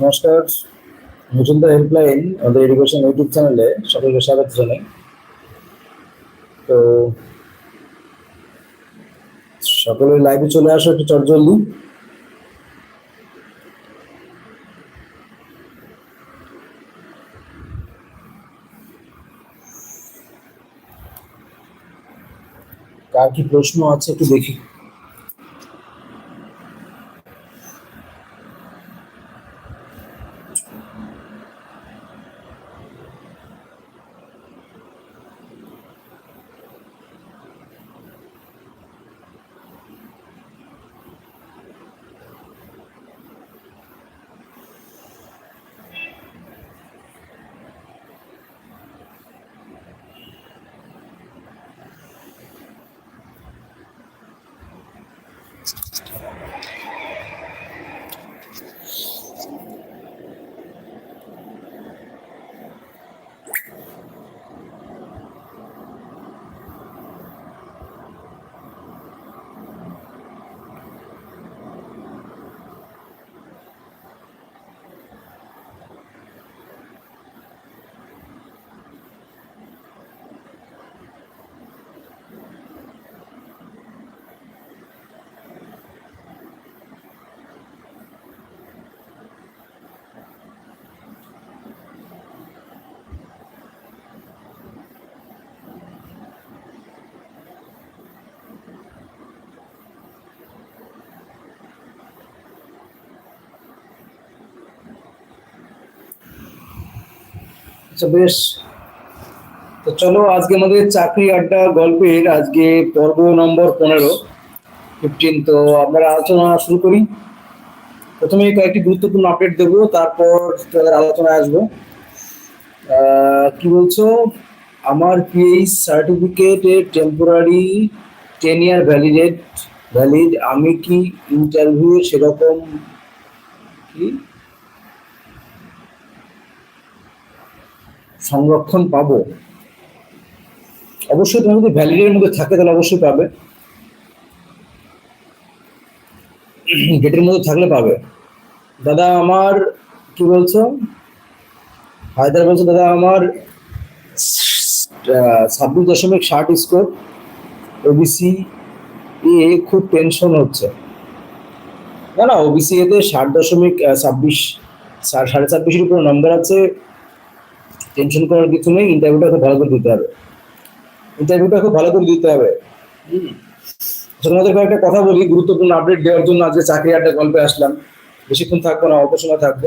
নমস্কার। মুচুন্দা হেল্পলাইন আমাদের education YouTube চ্যানেলে সকলকে স্বাগত জানাই। তো সকলে লাইভে চলে আসো একটু চটজলদি কার কি প্রশ্ন আছে একটু দেখি। আচ্ছা বেশ। তো চলো, আজকে আমাদের চাকরি আড্ডা গল্পের আজকে পর্ব নম্বর পনেরো ফিফটিন তো আমরা আলোচনা শুরু করি। প্রথমে কয়েকটি গুরুত্বপূর্ণ আপডেট দেবো, তারপর তাদের আলোচনায় আসব। কি বলছো? আমার পিএইচ সার্টিফিকেটের temporary ten year validate valid আমি কি ইন্টারভিউ সেরকম কি? সংরক্ষণ পাবো। অবশ্যই তোমার যদি ভ্যালিডের মধ্যে থাকে, তাহলে অবশ্যই পাবে। গেটের মধ্যে থাকলে পাবে। দাদা, আমার কি বলছো? হায়দার বলছো, দাদা, আমার ছাব্বিশ দশমিক ষাট স্কোর ওবিসি এ খুব টেনশন হচ্ছে। না না ওবিসি এতে ষাট দশমিক ছাব্বিশ, সাড়ে ছাব্বিশের উপর নম্বর আছে। টেনশন করার কিছু নেই ইন্টারভিউটা খুব ভালো করে দিতে হবে। ইন্টারভিউটা খুব ভালো করে দিতে হবে। তোমাদের কয়েকটা কথা বলি গুরুত্বপূর্ণ আপডেট দেওয়ার জন্য আজকে চাকরি আড্ডা গল্পে আসলাম। বেশিক্ষণ থাকব না অল্প সময় থাকব।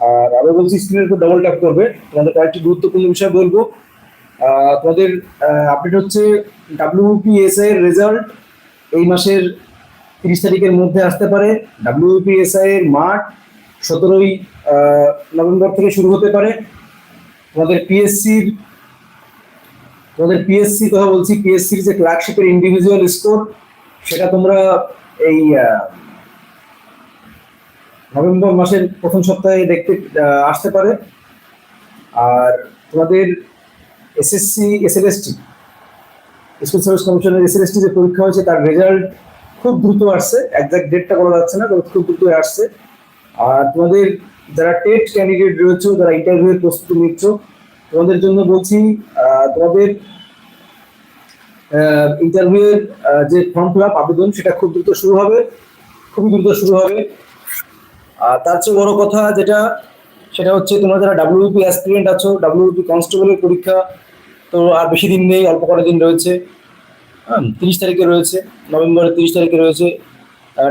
আর আরও বলছি স্ক্রিনের উপর ডবল ট্যাপ করবে। তোমাদের কয়েকটি গুরুত্বপূর্ণ বিষয় বলব। তোমাদের আপডেট হচ্ছে ডাব্লিউপিএসআই এর রেজাল্ট এই মাসের তিরিশ তারিখের মধ্যে আসতে পারে। ডাব্লিউপিএসআই এর মাঠ সতেরোই নভেম্বর থেকে শুরু হতে পারে। তোমাদের পিএসসির তোমাদের পিএসসি কথা বলছি পিএসসির যে ক্লার্কশিপের ইন্ডিভিজুয়াল স্কোর সেটা তোমরা এই নভেম্বর মাসের প্রথম সপ্তাহে দেখতে আসতে পারে। আর তোমাদের এসএসসি এসএলএসটি স্কুল সার্ভিস কমিশনের এসএলএসটি যে পরীক্ষা হয়েছে, তার রেজাল্ট খুব দ্রুত আসছে। একজাক্ট ডেটটা বলা যাচ্ছে না খুব দ্রুত আসছে। আর তোমাদের যারা টেট ক্যান্ডিডেট রয়েছে, যারা ইন্টারভিউয়ের প্রস্তুতি নিচ্ছ, তোমাদের জন্য বলছি তোমাদের ইন্টারভিউয়ের যে ফর্ম ফিল আপ আবেদন, সেটা খুব দ্রুত শুরু হবে, খুবই দ্রুত শুরু হবে। আর তার চেয়ে বড় কথা যেটা, সেটা হচ্ছে তোমরা যারা ডাব্লিউপি অ্যাসপিরিয়েন্ট আছো ডাব্লিউপি কনস্টেবলের পরীক্ষা তো আর বেশি দিন নেই, অল্প কটা দিন রয়েছে। তিরিশ তারিখে রয়েছে, নভেম্বরের তিরিশ তারিখে রয়েছে।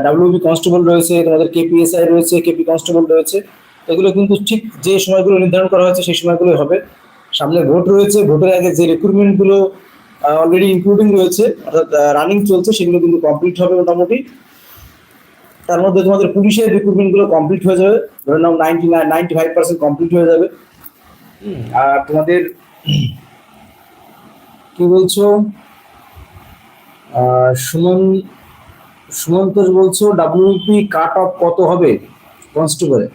ডাব্লিউপি কনস্টেবল রয়েছে, তোমাদের কেপিএসআই রয়েছে কেপি কনস্টেবল রয়েছে। এগুলো কিন্তু ঠিক যে সময়গুলো নির্ধারণ করা হয়েছে, সেই সময়গুলো হবে। সামনে ভোট রয়েছে, ভোটের আগে যে রিক্রুটমেন্টগুলো অলরেডি ইনক্লুডিং রয়েছে, অর্থাৎ রানিং চলছে, সেগুলো কিন্তু কমপ্লিট হবে মোটামুটি। তার মধ্যে তোমাদের পুলিশের রিক্রুটমেন্টগুলো কমপ্লিট হয়ে যাবে। ধরে নাও ninety nine ninety five percent complete হয়ে যাবে। আর তোমাদের কি বলছো? সুমন সুমন্ত বলছো ডাব্লিউপি কাট অফ কত হবে? কনস্টেবলে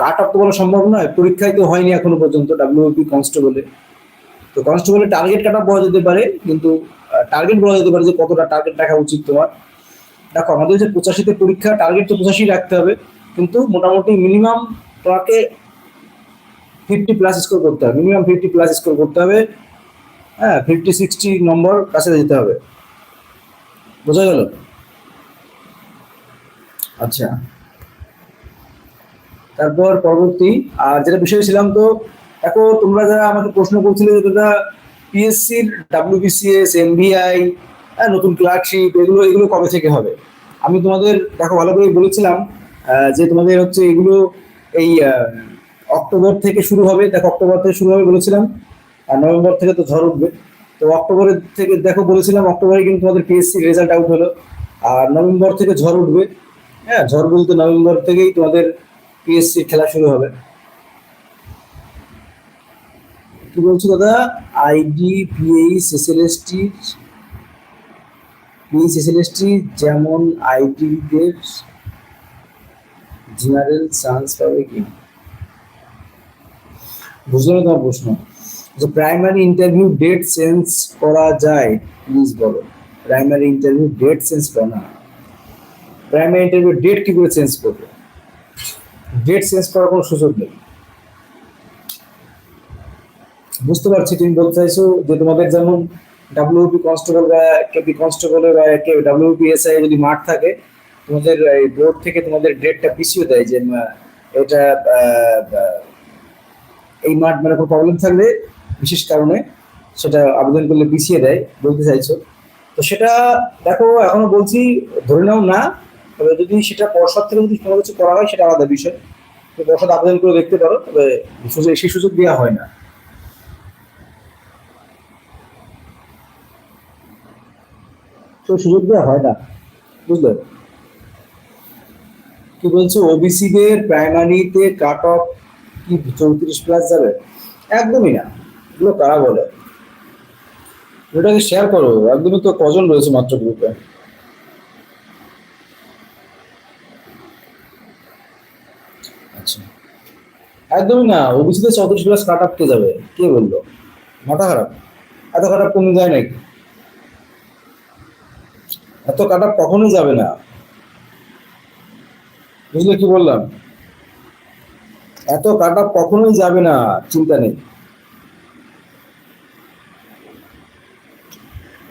কাট অফ তো বলা সম্ভব নয়, পরীক্ষায় তো হয়নি এখনও পর্যন্ত ডাব্লিউপি কনস্টেবলে তো কনস্টেবলে টার্গেট কাটা বলা যেতে পারে, কিন্তু টার্গেট বলা যেতে পারে যে কতটা টার্গেট রাখা উচিত তোমার। দেখো, আমাদের যে পঁচাশিতে পরীক্ষা টার্গেট তো পঁচাশি রাখতে হবে, কিন্তু মোটামুটি মিনিমাম তোমাকে ফিফটি প্লাস স্কোর করতে হবে। মিনিমাম ফিফটি প্লাস স্কোর করতে হবে। হ্যাঁ ফিফটি সিক্সটি নম্বর কাছে যেতে হবে। বোঝা গেল? আচ্ছা। তারপর পরবর্তী, আর যেটা বিষয় ছিলাম তো, দেখো তোমরা যারা আমাকে প্রশ্ন করছিলে যে দাদা পিএসসির ডাব্লিউবিসিএস এমবিআই নতুন ক্লার্কশিপ এগুলো এগুলো কবে থেকে হবে? আমি তোমাদের, দেখো ভালো করে বলেছিলাম যে তোমাদের হচ্ছে এগুলো এই অক্টোবর থেকে শুরু হবে, দেখো অক্টোবর থেকে শুরু হবে বলেছিলাম, আর নভেম্বর থেকে তো ঝড় উঠবে। তো অক্টোবরের থেকে, দেখো বলেছিলাম, অক্টোবরে কিন্তু তোমাদের পিএসসি রেজাল্ট আউট হলো, আর নভেম্বর থেকে ঝড় উঠবে হ্যাঁ ঝড় বলতে নভেম্বর থেকেই তোমাদের পিএসসি খেলা শুরু হবে। কি বলছো দাদা? ID PH SLST PH SLST যেমন আইডিদের জেনারেল চান্স পাবে কি? বুঝলাম না প্রশ্ন? যে প্রাইমারি ইন্টারভিউ ডেট চেঞ্জ করা যায় প্লিজ বলো। প্রাইমারি ইন্টারভিউ ডেট চেঞ্জ করা না। প্রাইমারি ইন্টারভিউ ডেট কি করে চেঞ্জ করবে? ডেট চেঞ্জ করার কোনো সুযোগ নেই। বুঝতে পারছি, তুমি বলতে চাইছো যে তোমাদের যেমন ডাব্লিউপি কনস্টেবল বা কেপি কনস্টেবল বা ডাব্লিউপি এসআই যদি মাঠ থাকে, তোমাদের এই বোর্ড থেকে তোমাদের ডেটটা পিছিয়ে দেয় যে এটা এই মাঠ মানে কোনো প্রবলেম থাকলে, বিশেষ কারণে সেটা আবেদন করলে পিছিয়ে দেয়, বলতে চাইছো। তো সেটা দেখো, এখনও বলছি, ধরে নাও না তবে যদি সেটা পর্ষদ থেকে যদি কোনো কিছু করা হয়, সেটা আলাদা বিষয়। তো পর্ষদ আবেদন করে দেখতে পারো, তবে সুযোগ সেই সুযোগ দেওয়া হয় না। তো সুযোগ দেওয়া হয় না, বুঝলে? কি বলছো ওবিসি দের প্রাইমারিতে কাট অফ কি চৌত্রিশ প্লাস যাবে? একদমই না। এগুলো কারা বলে? ওটাকে শেয়ার করো। একদমই তো কজন রয়েছে মাত্র গ্রুপে আচ্ছা একদমই না ওবিসিতে চৌত্রিশ প্লাস কাট কে যাবে, কে বলল? মাথা খারাপ, এত খারাপ কমে যায় নাকি এত কাটা কখনোই যাবে না। বুঝলে কি বললাম? এত কাটা কখনোই যাবে না, চিন্তা নেই।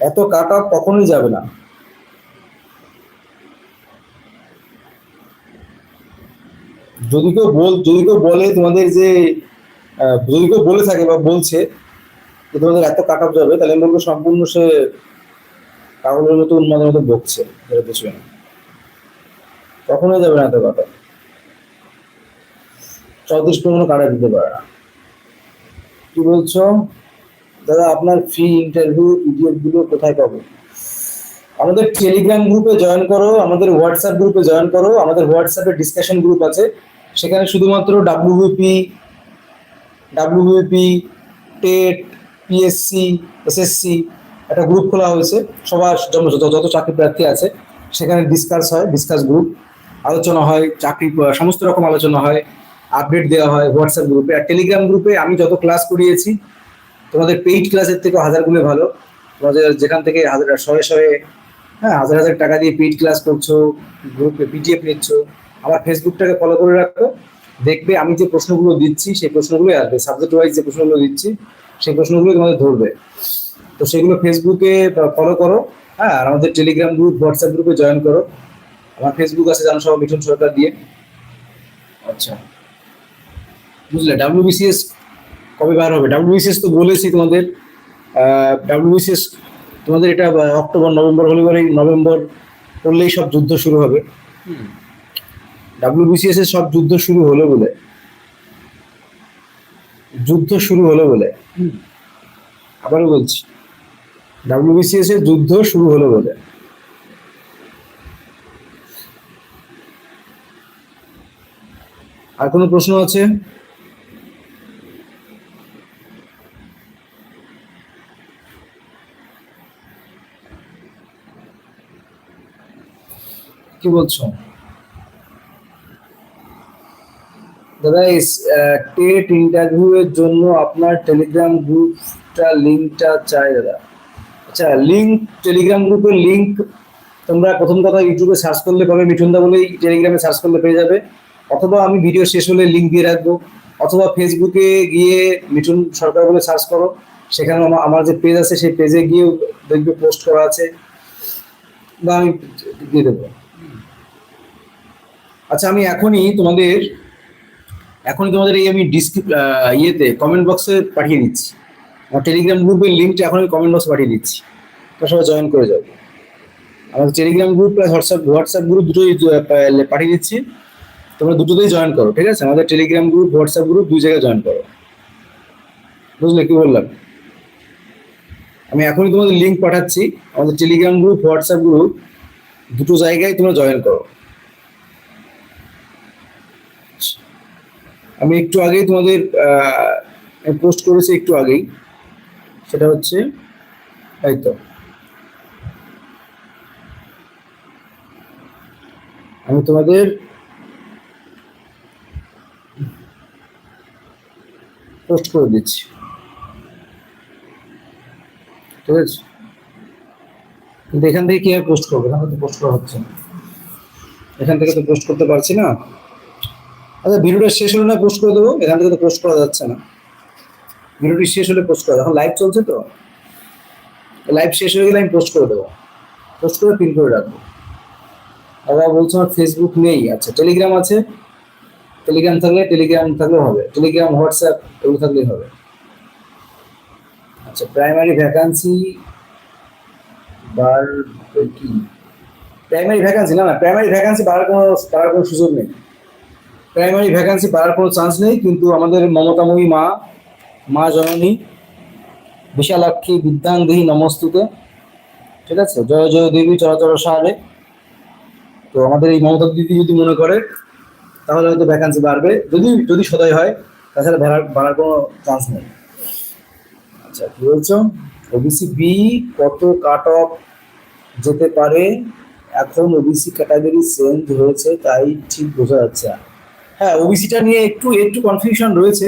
এত কাটা কখনোই যাবে না। যদি কেউ বল, যদি কেউ বলে তোমাদের যে যদি কেউ বলে থাকে বা বলছে যে তোমাদের এত কাট অফ যাবে, তাহলে আমি বলব সম্পূর্ণ সে পাগলের মতো উন্মাদের মতো বকছে যেটা বুঝবে না। কখনোই যাবে না এত কথা চৌত্রিশ পনেরো কাটা দিতে পারে না। কি বলছো? দাদা, আপনার ফ্রি ইন্টারভিউ পিডিএফগুলো কোথায় পাবো? আমাদের টেলিগ্রাম গ্রুপে জয়েন করো, আমাদের হোয়াটসঅ্যাপ গ্রুপে জয়েন করো, আমাদের হোয়াটসঅ্যাপে ডিসকাশন গ্রুপ আছে। সেখানে শুধুমাত্র WBP WBP TET PSC SSC একটা গ্রুপ খোলা হয়েছে। সবার জন্য যত যত চাকরি প্রার্থী আছে, সেখানে ডিসকাস হয় ডিসকাস গ্রুপ আলোচনা হয়, চাকরি, সমস্ত রকম আলোচনা হয় আপডেট দেওয়া হয় হোয়াটসঅ্যাপ গ্রুপে আর টেলিগ্রাম গ্রুপে আমি যত ক্লাস করিয়েছি, তোমাদের পেইড ক্লাসের থেকে হাজার গুণে ভালো। তোমাদের যেখান থেকে হাজার শয়ে শয়ে হ্যাঁ হাজার হাজার টাকা দিয়ে পেইড ক্লাস করছ গ্রুপে পিডিএফ নিচ্ছ আমার ফেসবুকটাকে ফলো করে রাখো। দেখবে আমি যে প্রশ্নগুলো দিচ্ছি, সেই প্রশ্নগুলোই আসবে। সাবজেক্ট ওয়াইজ যে প্রশ্নগুলো দিচ্ছি, সেই প্রশ্নগুলোই তোমাদের ধরবে। তো সেগুলো ফেসবুকে ফলো করো হ্যাঁ? আর আমাদের টেলিগ্রাম গ্রুপ হোয়াটসঅ্যাপ গ্রুপে জয়েন করো। আমার ফেসবুক আছে জানো সব মিঠুন সরকার দিয়ে। আচ্ছা। বুঝলে? ডাব্লিউবিসিএস কবে বার হবে? ডাব্লিউবিসিএস তো বলেছি তোমাদের। ডাব্লিউবিসিএস তোমাদের এটা অক্টোবর, নভেম্বর, হলে পরেই নভেম্বর করলেই সব যুদ্ধ শুরু হবে। ডাব্লিউবিসিএস এর সব যুদ্ধ শুরু হলো বলে। যুদ্ধ শুরু হলো বলে। আবারও বলছি ডাব্লিউবিসিএস এর যুদ্ধ শুরু হলো বলে। আর কোনো প্রশ্ন আছে? কি বলছো? দাদা টেট ইন্টারভিউ এর জন্য আপনার টেলিগ্রাম গ্রুপটা লিঙ্কটা চাই দাদা। আচ্ছা লিঙ্ক টেলিগ্রাম গ্রুপের লিঙ্ক তোমরা প্রথম কথা ইউটিউবে সার্চ করলে পাবে মিঠুনদা বলেই টেলিগ্রামে সার্চ করলে পেয়ে যাবে। অথবা আমি ভিডিও শেষ হলে লিঙ্ক দিয়ে রাখব। অথবা ফেসবুকে গিয়ে মিঠুন সরকার বলে সার্চ করো। সেখানে আমার যে পেজ আছে, সেই পেজে গিয়ে দেখবে পোস্ট করা আছে। বা আমি দিয়ে দেবো। আচ্ছা আমি এখনই তোমাদের এখনই তোমাদের এই আমি ইয়েতে কমেন্ট বক্সে পাঠিয়ে দিচ্ছি আমার টেলিগ্রাম গ্রুপের লিঙ্কটা এখন আমি কমেন্ট বক্সে পাঠিয়ে দিচ্ছি। তোমরা সবাই জয়েন করে যাও। আমাদের Telegram group plus WhatsApp WhatsApp group দুটোই পাঠিয়ে দিচ্ছি। তোমরা দুটোতেই জয়েন করো, ঠিক আছে? আমাদের টেলিগ্রাম গ্রুপ হোয়াটসঅ্যাপ গ্রুপ দুই জায়গায় জয়েন করো। বুঝলে কি বললাম? আমি এখনই তোমাদের লিঙ্ক পাঠাচ্ছি। আমাদের টেলিগ্রাম গ্রুপ হোয়াটসঅ্যাপ গ্রুপ দুটো জায়গায় তোমরা জয়েন করো। আমি একটু আগেই তোমাদের পোস্ট করেছি একটু আগেই। সেটা হচ্ছে, এই তো। আমি তোমাদের পোস্ট করে দিচ্ছি। ঠিক আছে? কিন্তু এখান থেকে কীভাবে পোস্ট করব? থেকে পোস্ট করা হচ্ছে না। এখান থেকে তো পোস্ট করতে পারছি না। আচ্ছা ভিডিওটা শেষ হলে না পোস্ট করে দেবো? এখান থেকে তো পোস্ট করা যাচ্ছে না। ভিডিওটি শেষ হলে পোস্ট করা এখন লাইভ চলছে তো? লাইভ শেষ হয়ে গেলে আমি পোস্ট করে দেবো। পোস্ট করে পিন করে রাখব। আবার বলছো আমার ফেসবুক নেই। আচ্ছা টেলিগ্রাম আছে। টেলিগ্রাম থাকলে টেলিগ্রাম থাকলে হবে। টেলিগ্রাম হোয়াটসঅ্যাপ এগুলো থাকলেই হবে। আচ্ছা প্রাইমারি ভ্যাকান্সি বার কি? প্রাইমারি ভ্যাকান্সি না না প্রাইমারি ভ্যাকান্সি বাড়ার কোনো বাড়ার কোনো সুযোগ নেই। প্রাইমারি ভ্যাকান্সি বাড়ার কোনো চান্স নেই, কিন্তু আমাদের মমতাময়ী মা মা জননী, বিশালাক্ষী বিদ্যাঙ্গহী নমস্তুতে, ঠিক আছে? জয় জয় দেবী চরাচর সাহারে তো আমাদের এই মমতা দিদি যদি মনে করে, তাহলে হয়তো ভ্যাকান্সি বাড়বে। যদি যদি সদয় হয়, তাছাড়া বাড়ার বাড়ার কোনো চান্স নেই। আচ্ছা কি বলছো? ওবিসি বি কত কাট অফ যেতে পারে? এখন ওবিসি ক্যাটাগরি চেঞ্জ হয়েছে, তাই ঠিক বোঝা যাচ্ছে। হ্যাঁ ওবিসিটা নিয়ে একটু একটু কনফিউশন রয়েছে,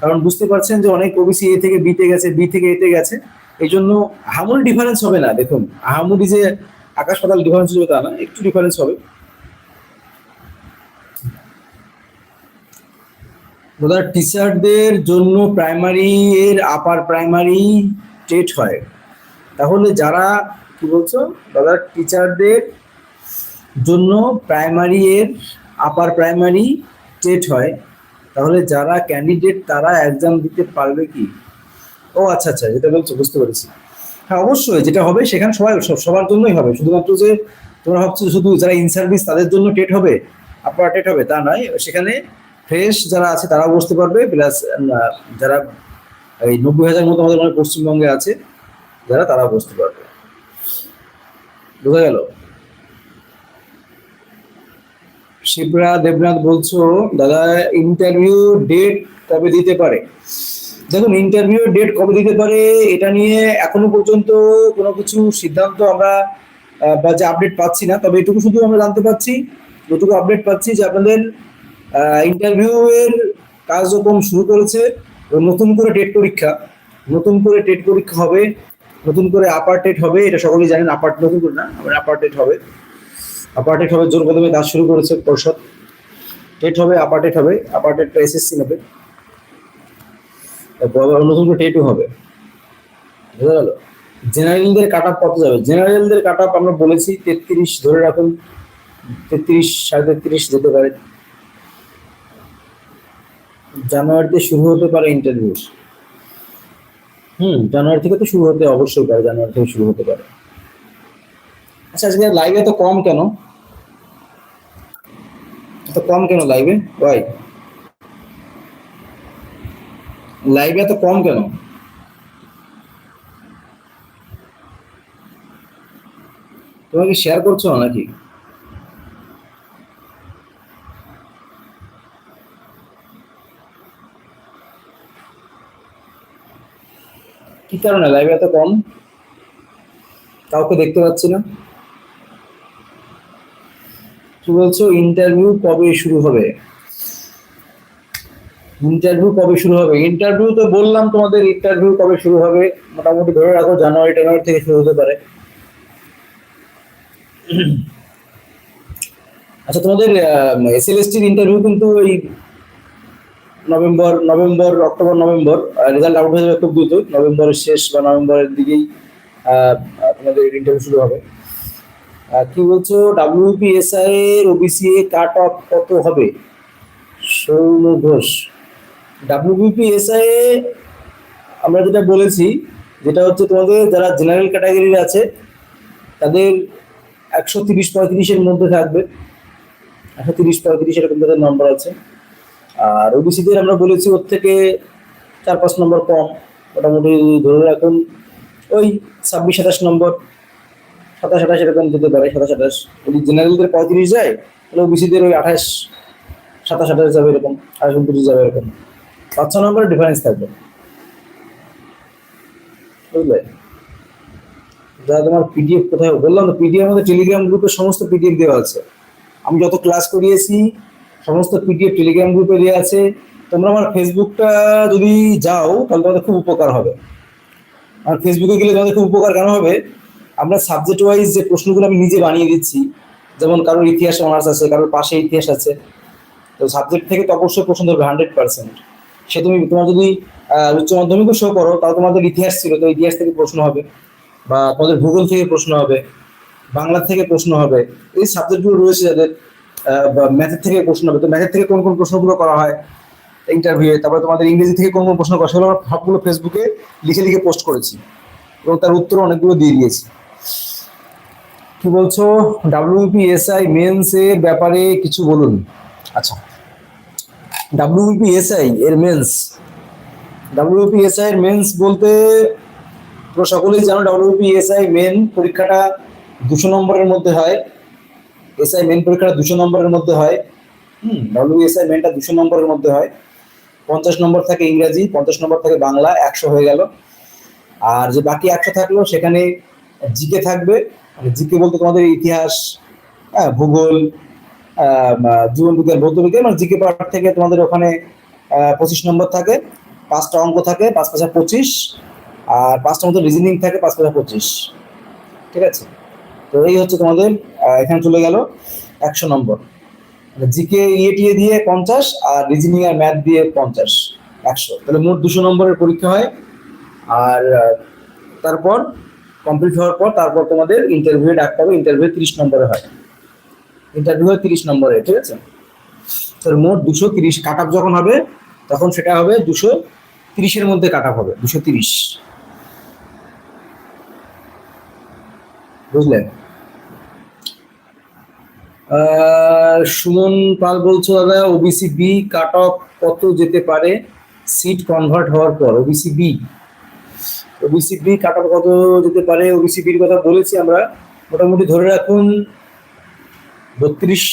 কারণ বুঝতে পারছেন যে অনেক ওবিসি এ থেকে বিতে গেছে বি থেকে এতে গেছে, এই জন্য আহামরি ডিফারেন্স হবে না, দেখুন আহামরি যে আকাশ পাতাল ডিফারেন্স হবে তা না, একটু ডিফারেন্স হবে। বোধহয় টিচারদের জন্য প্রাইমারি এর আপার প্রাইমারি টেট হয়। তাহলে যারা, কি বলছো? দাদা টিচারদের জন্য প্রাইমারি এর আপার প্রাইমারি টেট হয়, তাহলে যারা ক্যান্ডিডেট তারা এক্সাম দিতে পারবে কি? ও আচ্ছা আচ্ছা যেটা বলছো, বুঝতে পেরেছি। হ্যাঁ অবশ্যই যেটা হবে সেখানে সবাই সবার জন্যই হবে। শুধুমাত্র যে তোমরা ভাবছ শুধু যারা ইন সার্ভিস তাদের জন্য টেট হবে আপার টেট হবে, তা নয়। সেখানে ফ্রেশ যারা আছে তারাও বসতে পারবে প্লাস যারা এই নব্বই হাজার মতো আমাদের পশ্চিমবঙ্গে আছে, যারা তারাও বসতে পারবে। বোঝা গেল? শিবরা দেবনাথ বলছো, দাদা ইন্টারভিউ ডেট কবে দিতে পারে? দেখুন ইন্টারভিউ ডেট কবে দিতে পারে, এটা নিয়ে এখনও পর্যন্ত কোনো কিছু সিদ্ধান্ত আমরা বা যে আপডেট পাচ্ছি না, তবে এটুকু শুধু আমরা জানতে পারছি যেটুকু আপডেট পাচ্ছি যে আপনাদের ইন্টারভিউ এর কার্যক্রম শুরু করেছে নতুন করে টেট পরীক্ষা, নতুন করে টেট পরীক্ষা হবে, নতুন করে আপার টেট হবে, এটা সকলেই জানেন আপার নতুন করে না আপার টেট হবে। আপার হবে জোর কদমে কাজ শুরু করেছে পর্ষদ। টেট হবে আপার হবে আপার টেটটা এসএসসি নেবে তারপর আবার নতুন করে টেটও হবে। বুঝা গেল? জেনারেলদের কাট আপ কত যাবে? জেনারেলদের কাট আপ আমরা বলেছি তেত্রিশ, ধরে রাখুন, তেত্রিশ, সাড়ে তেত্রিশ যেতে পারে। জানুয়ারিতে শুরু হতে পারে ইন্টারভিউ হুম, জানুয়ারি থেকে তো শুরু হতে অবশ্যই পারে, জানুয়ারি থেকে শুরু হতে পারে। আচ্ছা আজকে লাইভে এত কম কেন? এত কম কেন লাইভে ওয়াই লাইভে এত কম কেন? তোমরা কি শেয়ার করছ নাকি? কি কারণে লাইভে এত কম? কাউকে দেখতে পাচ্ছি না। বলছো? ইন্টারভিউ কবে শুরু হবে? ইন্টারভিউ কবে শুরু হবে? ইন্টারভিউ তো বললাম তোমাদের ইন্টারভিউ কবে শুরু হবে? মোটামুটি ধরে রাখো, জানুয়ারি, টানুয়ারি থেকে শুরু হতে পারে। আচ্ছা তোমাদের এস এসএলএসটির ইন্টারভিউ কিন্তু ওই November November, October, November result out হয়ে যাবে খুব দ্রুত নভেম্বরের শেষ বা নভেম্বরের দিকেই তোমাদের ইন্টারভিউ শুরু হবে। কি বলছো ডাব্লিউপিএসআই এর ওবিসি কাট অফ কত হবে? সৌম ঘোষ ডাব্লিউবিপিএসআই এ আমরা যেটা বলেছি, যেটা হচ্ছে তোমাদের যারা জেনারেল ক্যাটাগরির আছে, তাদের একশো তিরিশ পঁয়ত্রিশের মধ্যে থাকবে। একশো তিরিশ পঁয়ত্রিশ এরকম তাদের নম্বর আছে। আর ওবিসিদের আমরা বলেছি, ওর থেকে চার পাঁচ নম্বর কম। মোটামুটি ধরে রাখুন, ওই ছাব্বিশ সাতাশ নম্বর সাতাশ, আঠাশ এরকম যেতে পারে, সাতাশ, আঠাশ। যদি জেনারেলদের পঁয়ত্রিশ যায়, তাহলে ওবিসিদের ওই আঠাশ, সাতাশ, আঠাশ যাবে এরকম, আঠাশ, উনত্রিশ যাবে এরকম। পাঁচ, ছ নম্বরের ডিফারেন্স থাকবে। বুঝলে? যা তোমার পিডিএফ কোথায়, বললাম তো পিডিএফ আমাদের টেলিগ্রাম গ্রুপে সমস্ত পিডিএফ দেওয়া আছে। আমি যত ক্লাস করিয়েছি, সমস্ত পিডিএফ টেলিগ্রাম গ্রুপে দেওয়া আছে। তোমরা আমার ফেসবুকটা যদি যাও, তাহলে তোমাদের খুব উপকার হবে। আর ফেসবুকে গেলে তোমাদের খুব উপকার কেন হবে? আমরা সাবজেক্ট ওয়াইজ যে প্রশ্নগুলো আমি নিজে বানিয়ে দিচ্ছি, যেমন কারোর ইতিহাস অনার্স আছে, কারোর পাশে ইতিহাস আছে, তো সাবজেক্ট থেকে তো অবশ্যই প্রশ্ন ধরবে হান্ড্রেড পার্সেন্ট সে তুমি, তোমার যদি উচ্চ মাধ্যমিকও শো করো, তাহলে তোমাদের ইতিহাস ছিল, তো ইতিহাস থেকে প্রশ্ন হবে, বা তোমাদের ভূগোল থেকে প্রশ্ন হবে, বাংলা থেকে প্রশ্ন হবে, এই সাবজেক্টগুলো রয়েছে যাদের ম্যাথের থেকে প্রশ্ন হবে, তো ম্যাথের থেকে কোন কোন প্রশ্নগুলো করা হয় ইন্টারভিউ তারপরে তোমাদের ইংরেজি থেকে কোন কোন প্রশ্ন করা সেগুলো আমরা সবগুলো ফেসবুকে লিখে লিখে পোস্ট করেছি। এবং তার উত্তর অনেকগুলো দিয়ে দিয়েছি। কি বলছো? ডাব্লিউপিএসআই মেন্স এর ব্যাপারে কিছু বলুন। আচ্ছা। ডাব্লিউপিএসআই এর মেন্স ডাব্লিউপিএসআই এর মেন্স বলতে সকলেই জানো ডাব্লিউপিএসআই মেন পরীক্ষাটা দুশো নম্বরের মধ্যে হয়। এসআই মেন পরীক্ষাটা দুশো নম্বরের মধ্যে হয়। হুম ডাব্লিউএসআই মেনটা দুশো নম্বরের মধ্যে হয়। পঞ্চাশ নম্বর থাকে ইংরাজি, পঞ্চাশ নম্বর থাকে বাংলা, একশো হয়ে গেল। আর যে বাকি একশো থাকল, সেখানে জিকে থাকবে। জিকে বলতে তোমাদের ইতিহাস হ্যাঁ ভূগোল জীবন বিজ্ঞান, ভৌত বিজ্ঞান মানে জিকে পার্ট থেকে তোমাদের ওখানে পঁচিশ নম্বর থাকে, পাঁচটা অঙ্ক থাকে, পাঁচ পাঁচা পঁচিশ, আর পাঁচটা মতো রিজনিং থাকে, পাঁচ পাঁচা পঁচিশ। ঠিক আছে? তো এই হচ্ছে তোমাদের এখানে চলে গেল একশো নম্বর। জিকে ইয়ে দিয়ে পঞ্চাশ, আর রিজনিং আর ম্যাথ দিয়ে পঞ্চাশ, একশো। তাহলে মোট দুশো নম্বরের পরীক্ষা হয়। আর তারপর কমপ্লিট হওয়ার পর তারপর তোমাদের ইন্টারভিউ ডাকতে হবে। ইন্টারভিউ তিরিশ নম্বরে হয়। ইন্টারভিউ হয় তিরিশ নম্বরে, ঠিক আছে? তাহলে মোট দুশো তিরিশ কাট আপ যখন হবে, তখন সেটা হবে দুশো তিরিশের মধ্যে কাট আপ হবে, দুশো তিরিশ। বুঝলেন? সুমন পাল বলছো, দাদা ওবিসি বি কাট অফ কত যেতে পারে? সিট কনভার্ট হওয়ার পর OBC B OBC B cut কত যেতে পারে ওবিসি বির কথা বলেছি আমরা। মোটামুটি ধরে রাখুন, বত্রিশ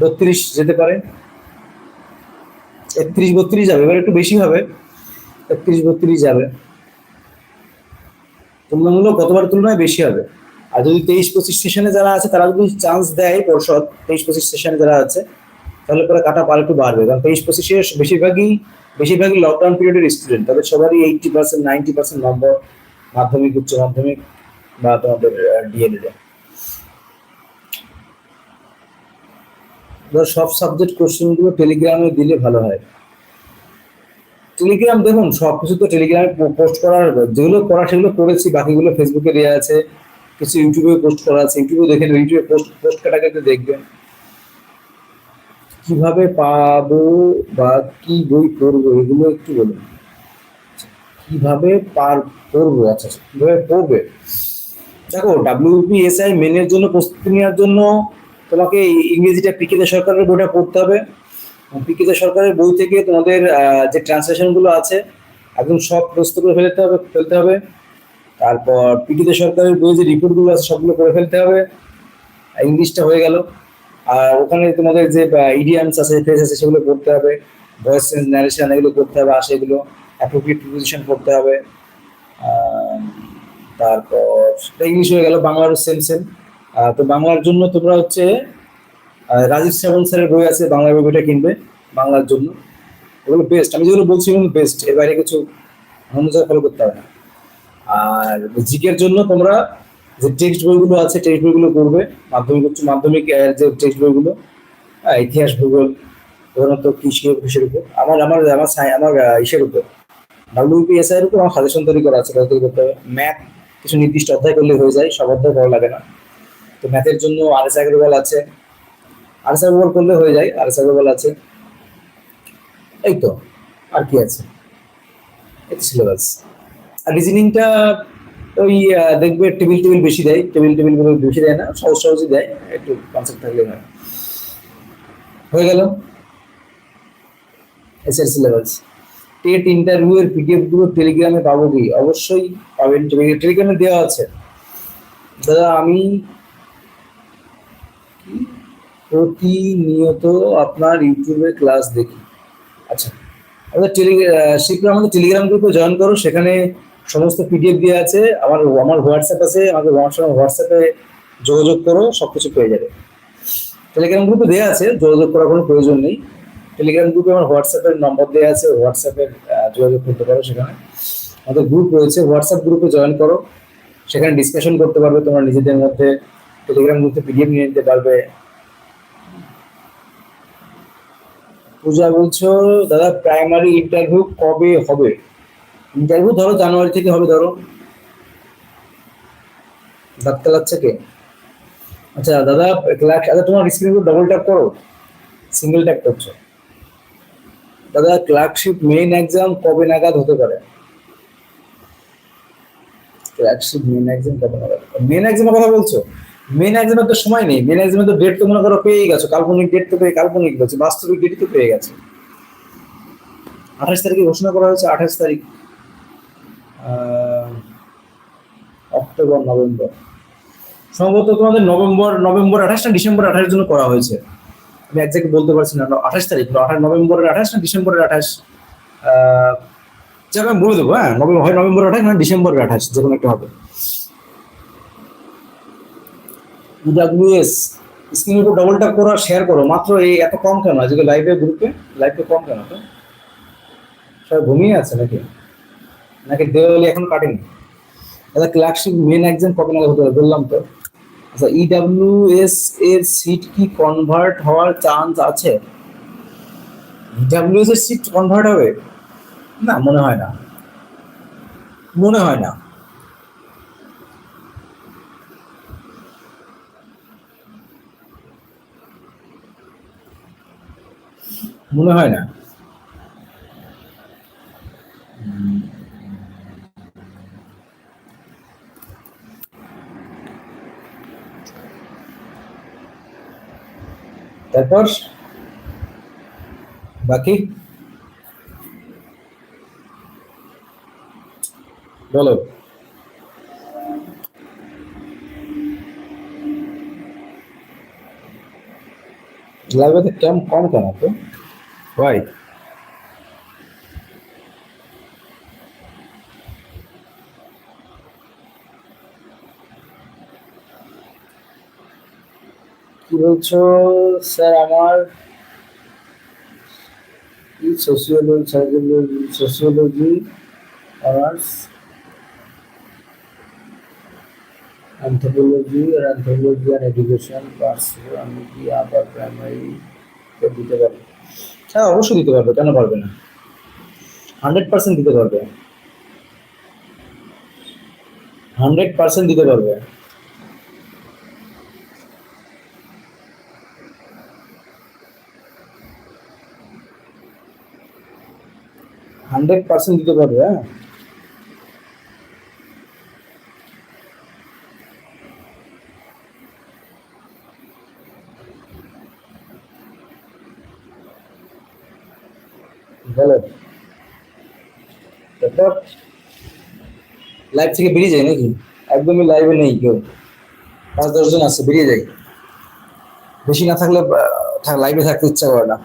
বত্রিশ যেতে পারে। একত্রিশ বত্রিশ যাবে, এবার একটু বেশি হবে। একত্রিশ বত্রিশ যাবে। তুলনামূলক গতবার তুলনায় বেশি হবে। আর যদি তেইশ পঁচিশ সেশনে যারা আছে, তারা যদি চান্স দেয় পর্ষদ, তেইশ পঁচিশ সেশনে যারা আছে, তাহলে পরে কাটা পার একটু বাড়বে। কারণ তেইশ পঁচিশে বেশিরভাগই বেশিরভাগই লকডাউন পিরিয়ডের স্টুডেন্ট তাদের সবারই এইটটি পার্সেন্ট নাইনটি পার্সেন্ট নম্বর মাধ্যমিক, উচ্চ মাধ্যমিক বা তোমাদের ডিএলএ ধর সব সাবজেক্ট কোশ্চেনগুলো টেলিগ্রামে দিলে ভালো হয়। টেলিগ্রাম দেখুন, সব কিছু তো টেলিগ্রামে পোস্ট করার, যেগুলো করা সেগুলো করেছি, বাকিগুলো ফেসবুকে দেওয়া আছে। কিছু ইউটিউবে পোস্ট করা আছে ইউটিউবে দেখে ইউটিউবে পোস্ট পোস্ট কাটাকে দেখবেন। কীভাবে পাবো বা কি বই পড়ব এগুলো একটু বলুন। কীভাবে পার পড়ব আচ্ছা আচ্ছা, কীভাবে পড়বে? দেখো ডাব্লিউপিএসআই মেনের জন্য প্রস্তুতি নেওয়ার জন্য তোমাকে ইংরেজিটা পিকেতে সরকারের বইটা পড়তে হবে। পিকেতে সরকারের বই থেকে তোমাদের যে ট্রান্সলেশনগুলো আছে একদম সব প্রস্তুত করে ফেলতে হবে ফেলতে হবে। তারপর পিকেতে সরকারের বই যে রিপোর্টগুলো আছে সবগুলো করে ফেলতে হবে। ইংলিশটা হয়ে গেল। আর ওখানে তোমাদের যে ইডিয়ামস আছে ফ্রেজ আছে, সেগুলো করতে হবে। ভয়েস চেঞ্জ ন্যারেশন এগুলো করতে হবে আর সেগুলো অ্যাপ্রোপ্রিয়েট প্রিপোজিশন করতে হবে। তারপর ইংলিশ হয়ে গেল, বাংলারও সেম সেম তো বাংলার জন্য তোমরা হচ্ছে রাজীব শ্রাবণ স্যারের বই আছে, বাংলা বইটা কিনবে, বাংলার জন্য। এগুলো বেস্ট আমি যেগুলো বলছি এগুলো বেস্ট এর বাইরে কিছু অনুযায়ী ফলো করতে হবে না। আর জিকের জন্য তোমরা যে টেক্সট বইগুলো আছে টেক্সট বইগুলো করবে মাধ্যমিক উচ্চ মাধ্যমিক যে টেক্সট বইগুলো আহ, ইতিহাস ভূগোল প্রধানত কৃষি কৃষির উপর। আমার আমার আমার আমার ইসের উপর। ডাব্লিউপিএসআই এর উপর আমার সাজেশন তৈরি করা আছে তৈরি করতে হবে? ম্যাথ কিছু নির্দিষ্ট অধ্যায় করলে হয়ে যায় সব অধ্যায় ভালো লাগে না। তো ম্যাথের জন্য আর এস আগ্রওয়াল আছে। আর এস আগ্রওয়াল করলে হয়ে যায় আর এস আগ্রওয়াল আছে। এই তো আর কি আছে? এই সিলেবাস আর রিজনিংটা ওই দেখবে টেবিল টেবিল বেশি দেয়, টেবিল টেবিলগুলো বেশি দেয় না, সহজ সহজই দেয়, একটু কনসেপ্ট থাকলে হয়। হয়ে গেল। এসএর সিলেবাস টেট ইন্টারভিউ এর পিডিএফগুলো টেলিগ্রামে পাবো কি? অবশ্যই পাবেন টেলিগ্রামে দেওয়া আছে। দাদা, আমি প্রতিনিয়ত আপনার ইউটিউবে ক্লাস দেখি। আচ্ছা আমাদের টেলি শিখলে আমাদের টেলিগ্রাম গ্রুপে জয়েন করো, সেখানে সমস্ত পিডিএফ দেওয়া আছে, আমার আমার হোয়াটসঅ্যাপ আছে, আমাকে হোয়াটসঅ্যাপ যোগাযোগ করো সব কিছু পেয়ে যাবে। টেলিগ্রাম গ্রুপে দেওয়া আছে, যোগাযোগ করার কোনো প্রয়োজন নেই। টেলিগ্রাম গ্রুপে আমার হোয়াটসঅ্যাপের নম্বর দেওয়া আছে হোয়াটসঅ্যাপে যোগাযোগ করতে পারো সেখানে। আমাদের গ্রুপ রয়েছে হোয়াটসঅ্যাপ গ্রুপে জয়েন করো। সেখানে ডিসকাশন করতে পারবে তোমরা নিজেদের মধ্যে। টেলিগ্রাম গ্রুপে পিডিএফ নিয়ে নিতে পারবে। পূজা বলছো, দাদা প্রাইমারি ইন্টারভিউ কবে হবে? ইন্টারভিউ ধরো জানুয়ারি থেকে হবে, ধরো। দাঁত কালাচ্ছে কে? আচ্ছা দাদা ক্লাস আচ্ছা তোমার স্ক্রিনে ডবল ট্যাপ করো। সিঙ্গেল ট্যাপ করছ। দাদা ক্লার্কশিপ মেইন এক্সাম কবে নাগাদ হতে পারে? ক্লার্কশিপ মেইন এক্সাম কবে নাগাদ মেইন এক্সামের কথা বলছো? মেইন এক্সামের তো সময় নেই। মেইন এক্সামের তো ডেট তো মনে করো পেয়ে গেছো। কাল্পনিক ডেট তো পেয়ে, কাল্পনিক বলছে, বাস্তবিক ডেট তো পেয়ে গেছে। আঠাশ তারিখে ঘোষণা করা হয়েছে, আঠাশ তারিখ। October, November. সম্ভবত তোমাদের নভেম্বর নভেম্বর আঠাশ না ডিসেম্বর আঠাশের জন্য করা হয়েছে? আমি একজাক্ট বলতে পারছি না আঠাশ তারিখ আঠাশ, নভেম্বরের আঠাশ না ডিসেম্বরের আঠাশ? যাক, আমি বলে দেবো হ্যাঁ নভেম্বর, হয় নভেম্বর আঠাশ না ডিসেম্বরের আঠাশ, যে কোনো একটা হবে। ইডাব্লিউএস স্ক্রিনের উপর ডবল ট্যাপ করো শেয়ার করো। মাত্র এই এত কম কেন? আজকে লাইভে গ্রুপে লাইভে কম কেন? তো? সবাই ঘুমিয়ে আছে নাকি? নাকি দেওয়ালি এখন কাটেনি? দাদা ক্লার্কশিপ মেন এক্সাম কবে নাগাদ হতে হবে বললাম তো। আচ্ছা ইডাব্লিউএস এর সিট কি কনভার্ট হওয়ার চান্স আছে? ইডাব্লিউএস এর সিট কনভার্ট হবে? না, মনে হয় না। মনে হয় না। মনে হয় না। তারপর বাকি? বলো। লাইভে কেম কম কেন? তো? ভাই কি বলছো স্যার, আমার কি সাইকোলজি সোশিওলজি অনার্স অ্যান্থ্রোপোলজি আর অ্যান্থ্রোপোলজি অ্যান্ড এডুকেশন পার্স আমি কি আবার প্রাইমারি দিতে পারব হ্যাঁ অবশ্যই দিতে পারবে, কেন পারবে না? হান্ড্রেড পার্সেন্ট দিতে পারবে। হান্ড্রেড পার্সেন্ট দিতে পারবে। হান্ড্রেড পার্সেন্ট দিতে পারবে হ্যাঁ? লাইভ থেকে বেরিয়ে যায় নাকি? একদমই লাইভে নেই কেউ। পাঁচ দশজন আছে, বেরিয়ে যায়। বেশি না থাকলে লাইভে থাকতে ইচ্ছা করে না।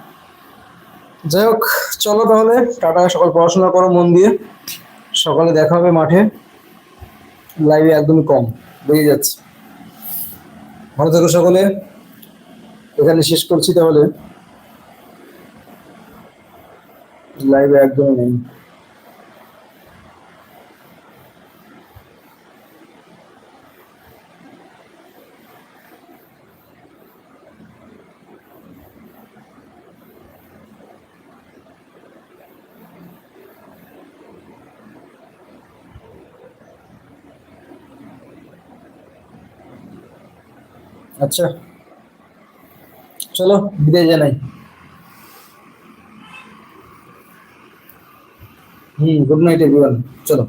যাই হোক, চলো তাহলে, টাটা, সকাল পড়াশোনা করো মন দিয়ে। সকালে দেখা হবে মাঠে। লাইভে একদমই কম, বেরিয়ে যাচ্ছে। ভালো থেকো সকলে। এখানে শেষ করছি তাহলে। লাইভে একদমই নেই। আচ্ছা। চলো বিদায় জানাই। হুম গুড নাইট এভরিওয়ান চলো।